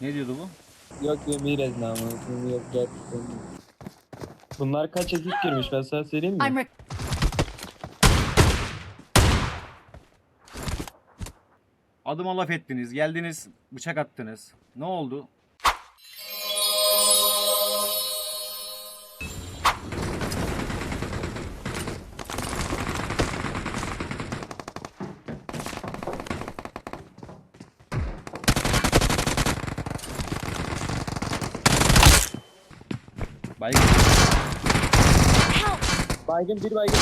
Ne diyordu bu? Yok yemeyiz namı. Yok gerçekten. Bunlar kaç ekip girmiş ben sana söyleyeyim I'm mi? re- Adıma laf ettiniz, geldiniz, bıçak attınız. Ne oldu? Baygın. help! Baygın bir baygın.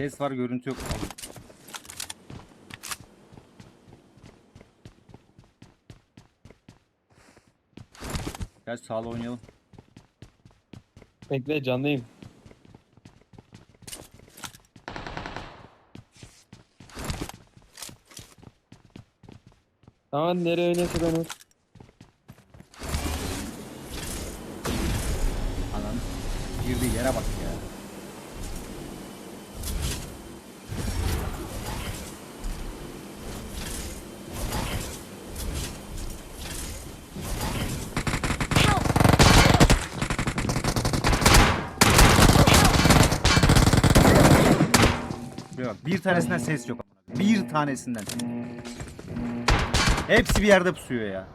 Ses var görüntü yok. Gel sağla oynayalım. Bekle canlıyım. Tamam nereye oynarsa ben o. Ananı girdiği yere bak ya. Help! Bak. Bir tanesinden ses yok. Bir tanesinden. Hepsi bir yerde pusuyor ya.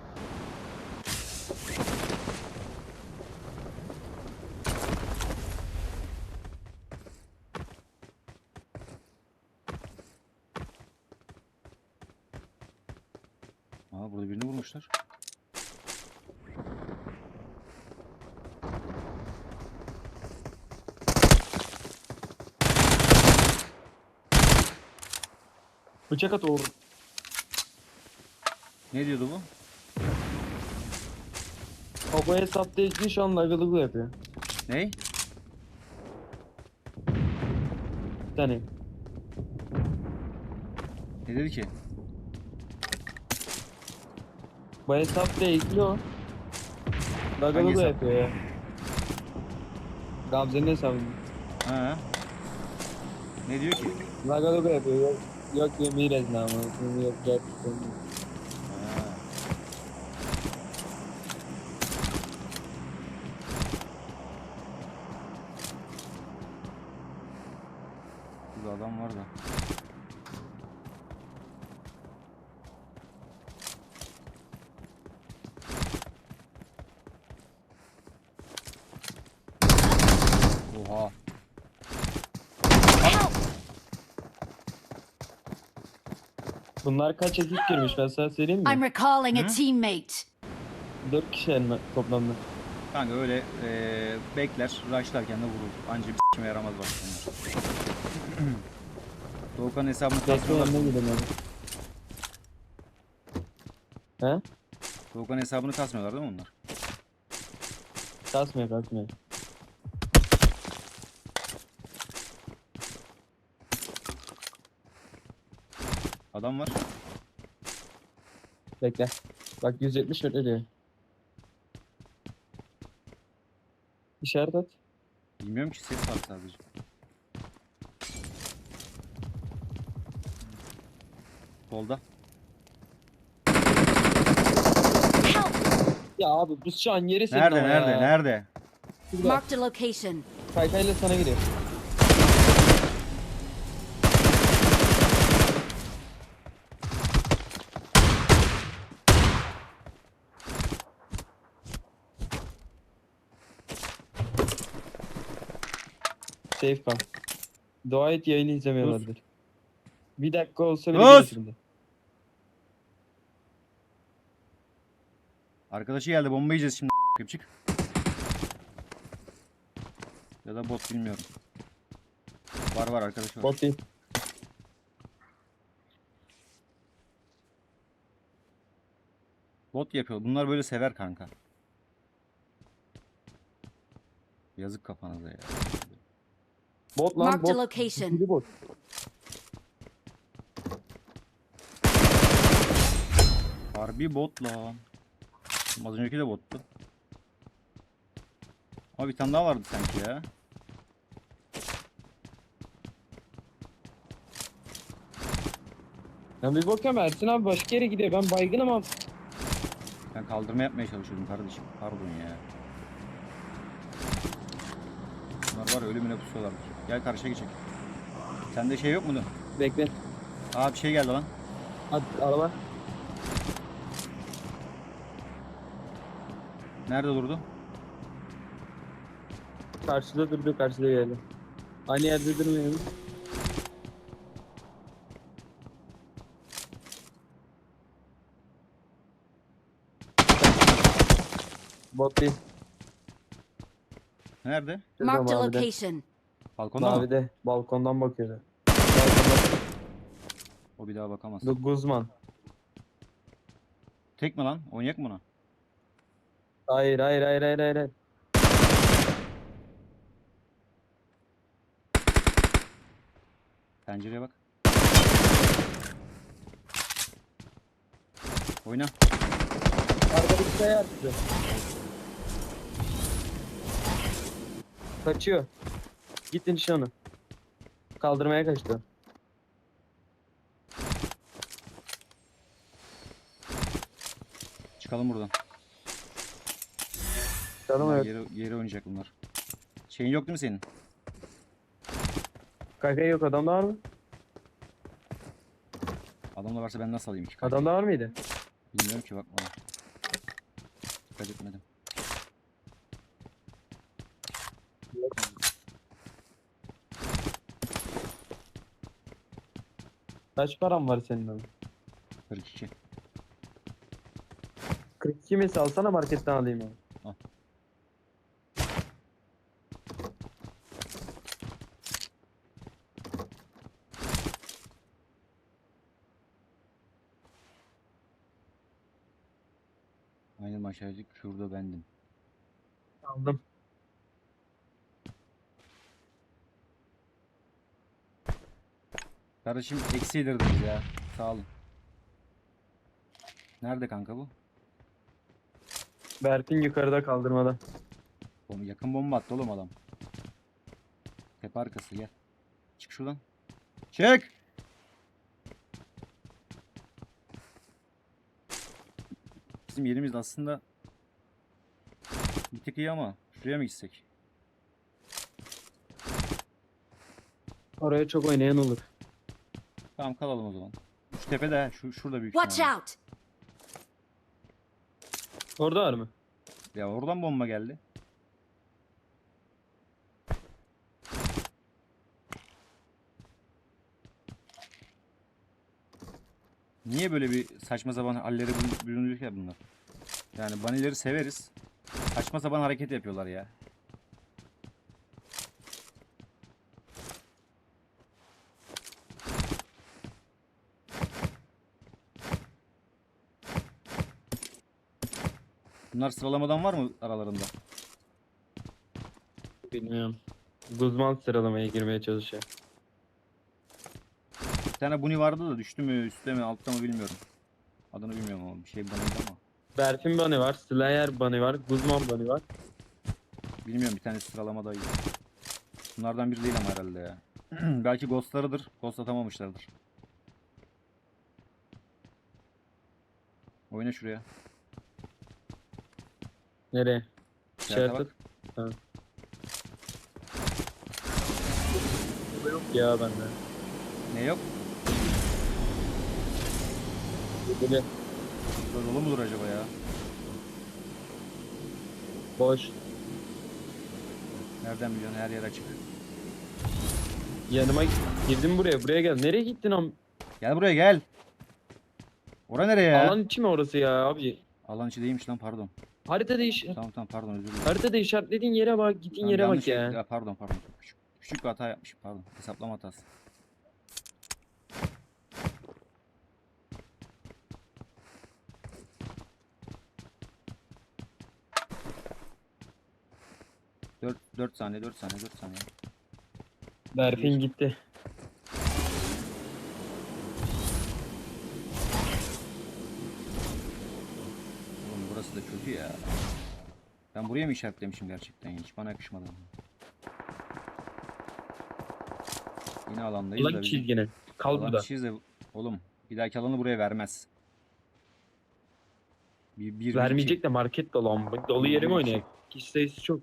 Aa burada birini vurmuşlar. Bıçak at Uğur. Ne diyordu bu? Bu hesapta ilgili şu an lagılığı yapıyor. Ney? Bir tane. Ne dedi ki? Bu hesapta ilgili o. Hangi hesap? yapıyor ya. Gamze'nin hesabı. Ha. Ne diyor ki? Lagılığı yapıyor. Yok yemeyiz namı. Yok gerçekten. Burada adam var da. Oha. Bunlar kaç ekip girmiş ben sana söyleyeyim mi? I'm recalling a Hı? teammate. 4 kişi elma toplamda. Kanka öyle eee bekler, rushlarken de vurur. Anca bir s**kime yaramaz bak bunlar. Doğukan hesabını Bekle kasmıyorlar. yanına gidelim abi. He? Doğukan hesabını kasmıyorlar değil mi onlar? Kasmıyor kasmıyor. Adam var. Bekle. Bak 170 metre diyor. İşaret at. Bilmiyorum ki ses var sadece. Solda. Ya abi biz şu an yeri senin Nerede ama nerede ya. nerede? Şurada. Marked a location. Kaykayla sana gidiyor. Safe kal. Dua et yayını izlemiyorlardır. Bir dakika olsa bile Sus! Arkadaşı geldi bomba yiyeceğiz şimdi. a**ayım, Çık. Ya da bot bilmiyorum. Var var arkadaş var. Bot değil. Bot yapıyor. Bunlar böyle sever kanka. Yazık kafanıza ya. Bot lan Marked a bot. location. Bot. Harbi bot lan. Az önceki de bottu. Ama bir tane daha vardı sanki ya. Ya bir bakıyorum Ersin abi başka yere gidiyor. Ben baygınım ama Ben kaldırma yapmaya çalışıyordum kardeşim. Pardon ya. Bunlar var ya ölümüne pusuyorlar. Gel karşıya geçelim. Sende şey yok mu? bekle. Aa bir şey geldi lan. Hadi araba. Nerede durdu? Karşıda durdu karşıda geldi. Aynı yerde durmuyor. Bot değil. Nerede? Marked a location. Balkonda mı? Mavide. Balkondan bakıyordu. Balkonda. O bir daha bakamaz. Bu Guzman. Tek mi lan? Oynayak mı ona? Hayır hayır hayır hayır hayır. hayır. Pencereye bak. Oyna. Arkadaki kaya attı. Kaçıyor. Gittin nişanı. Kaldırmaya kaçtı. Çıkalım buradan. Canım Bunlar evet. Yeri, yeri oynayacak bunlar. Şeyin yok değil mi senin? Kaka yok adamda var mı? Adamda varsa ben nasıl alayım ki? Adamda var mıydı? Bilmiyorum ki bakma. Dikkat etmedim. Kaç param var senin abi? 42. 42 mi alsana marketten alayım abi. Al. Aynen aşağıcık şurada bendim. Aldım. Kardeşim eksi yedirdiniz ya. Sağ olun. Nerede kanka bu? Berfin yukarıda kaldırmada. Bomba, yakın bomba attı oğlum adam. Tepe arkası gel. Çık şuradan. Çık! Bizim yerimiz aslında bir tık iyi ama şuraya mı gitsek? Oraya çok oynayan olur. Tamam kalalım o zaman. Şu tepede şu şurada büyük Watch ihtimalle. out. Orada var mı? Ya oradan bomba geldi. Niye böyle bir saçma sapan halleri bürün- bürünüyor ya bunlar? Yani banileri severiz. Saçma sapan hareket yapıyorlar ya. Bunlar sıralamadan var mı aralarında? Bilmiyorum. Guzman sıralamaya girmeye çalışıyor. Bir tane Buni vardı da düştü mü üstte mi altta mı bilmiyorum. Adını bilmiyorum ama bir şey Buni'ydi ama. Berfin Bunny var, Slayer Bunny var, Guzman Bunny var. Bilmiyorum bir tane sıralamadaydı. Bunlardan biri değil ama herhalde ya. Belki ghostlarıdır. Ghost atamamışlardır. Oyna şuraya. Nereye? İşaret bak. at. Yok ya bende. Ne yok? Böyle Burada dolu mudur acaba ya? boş. Nereden biliyorsun her yer açık. Yanıma girdim buraya. Buraya gel. Nereye gittin am? Gel buraya gel. Ora nereye ya? Alan içi mi orası ya abi? Alan içi değilmiş lan pardon. Harita değiş. Tamam tamam pardon özür dilerim. Haritada işaretlediğin yere bak. Gittiğin Tamam, yere bak yanlış- ya. Pardon pardon. Küçük, küçük bir hata yapmışım pardon. Hesaplama hatası. Dört, dört saniye, dört saniye, dört saniye. Berfin gitti. Oğlum burası da kötü ya. Ben buraya mı işaretlemişim gerçekten? Hiç bana yakışmadı. Yine alandayız da Alan bizim- çizgine. Kal Alan burada. de oğlum bir dahaki alanı buraya vermez. Bir, bir, Vermeyecek de market dolu ama. Dolu yeri mi oynayacak? Kişi sayısı çok.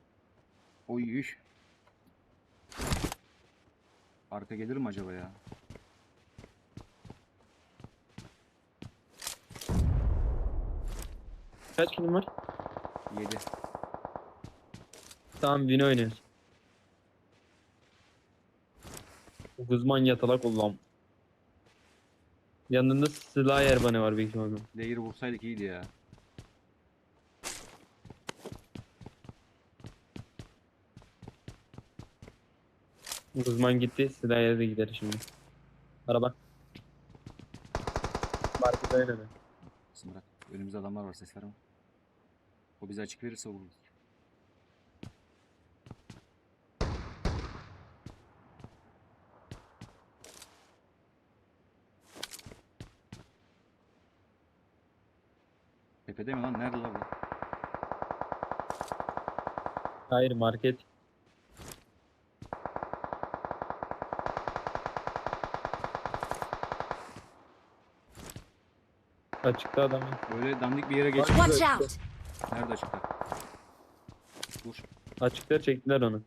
Oy üş. Arka gelir mi acaba ya? Kaç kilim var? 7. Tamam win oynuyoruz. Guzman yatalak ulan. Yanında silah yerbanı var büyük ihtimalle. Değeri vursaydık iyiydi ya. Guzman gitti. Silah yerde gider şimdi. Araba. Market oynadı. Kızım bırak. Önümüzde adamlar var ses verme. O bize açık verirse vururuz. Tepede mi lan? Nerede lan? bu? Hayır market. Açıkta adam. Böyle dandik bir yere geç. Watch out! Nerede açıkta? Dur. Açıkta çektiler onu.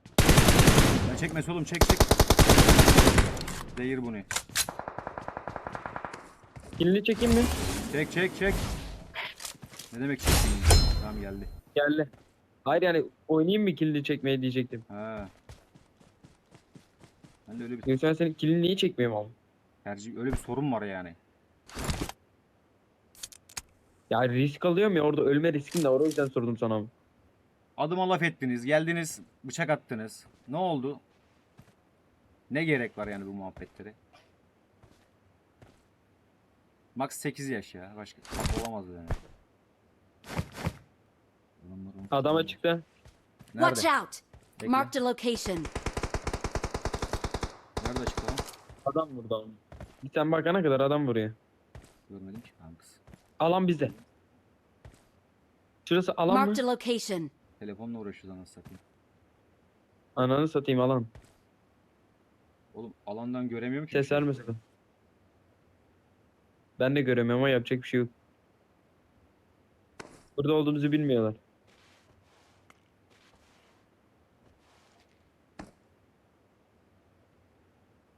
Ben çekmesi oğlum çek çek. Değir bunu. Kilini çekeyim mi? Çek çek çek. Ne demek çekeyim? Tamam geldi. Geldi. Hayır yani oynayayım mı kilini çekmeye diyecektim. Ha. Ben de öyle bir Yoksa senin kilini niye çekmeyeyim abi? tercih öyle bir sorun var yani. Ya risk alıyorum ya orada ölme riskim de var o yüzden sordum sana. Adıma laf ettiniz, geldiniz, bıçak attınız. Ne oldu? Ne gerek var yani bu muhabbetlere? Max 8 yaş ya. Başka olamaz yani. Adamlar- Adam açıkta. Watch Nerede? out! Bekle. Marked a location. Nerede açıkta lan? Adam burada abi. Bir sen bakana kadar adam vuruyor. Görmedim ki kankası. Alan bizde. Şurası alan mı? Marked a location. Telefonla uğraşıyoruz anasını satayım. Ananı satayım alan. Oğlum alandan göremiyorum ki. Ses verme sakın. Ben de göremiyorum ama yapacak bir şey yok. Burada olduğumuzu bilmiyorlar.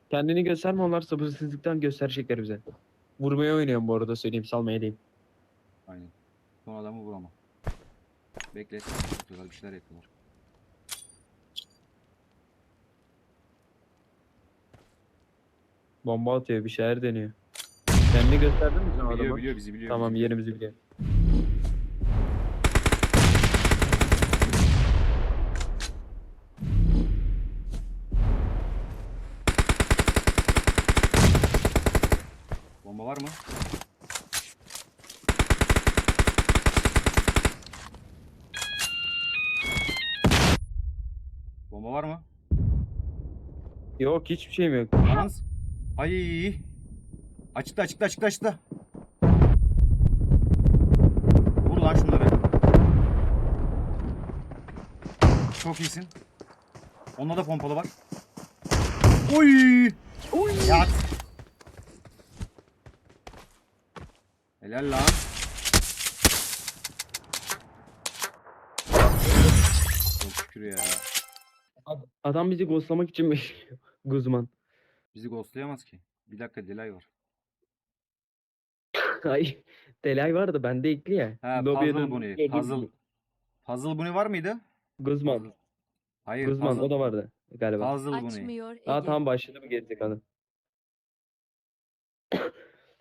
Kendini gösterme onlar sabırsızlıktan gösterecekler bize. Vurmaya oynuyorum bu arada söyleyeyim salmaya değil. Aynen. Son adamı vuramam. Bekle. Yapıyorlar, bir şeyler yapıyorlar. Bomba atıyor bir şeyler deniyor. Kendini gösterdin mi sen Biliyor biliyor bizi biliyor. Tamam bizi yerimizi biliyor. Yok hiçbir şeyim yok. Yalnız. Ay. Açıkta açıkta açıkta açıkta. Vur lan şunları. Çok iyisin. Onda da pompalı bak. Oy! Oy! Yat. Helal lan. Çok şükür ya. Adam bizi ghostlamak için bekliyor. Guzman. Bizi ghostlayamaz ki. Bir dakika delay var. Ay delay vardı bende ekli ya. Ha Lobiye puzzle dön- bunny. lobi- Puzzle. Puzzle bunny var mıydı? Guzman. Hayır Guzman puzzle. o da vardı. galiba. Puzzle bu ne? Açmıyor. Aa Ege. tamam başladı bu gerizekalı.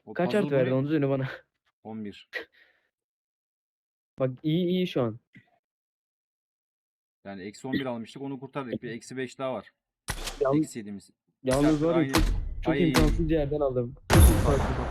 O Kaç puzzle artı bu verdin ne? onu söyle bana. 11. Bak iyi iyi şu an. Yani eksi 11 almıştık onu kurtardık. Bir eksi 5 daha var. Yalnız, Eksi 7'miz. yalnız var ya çok, çok Ay. imkansız yerden aldım. Çok imkansız.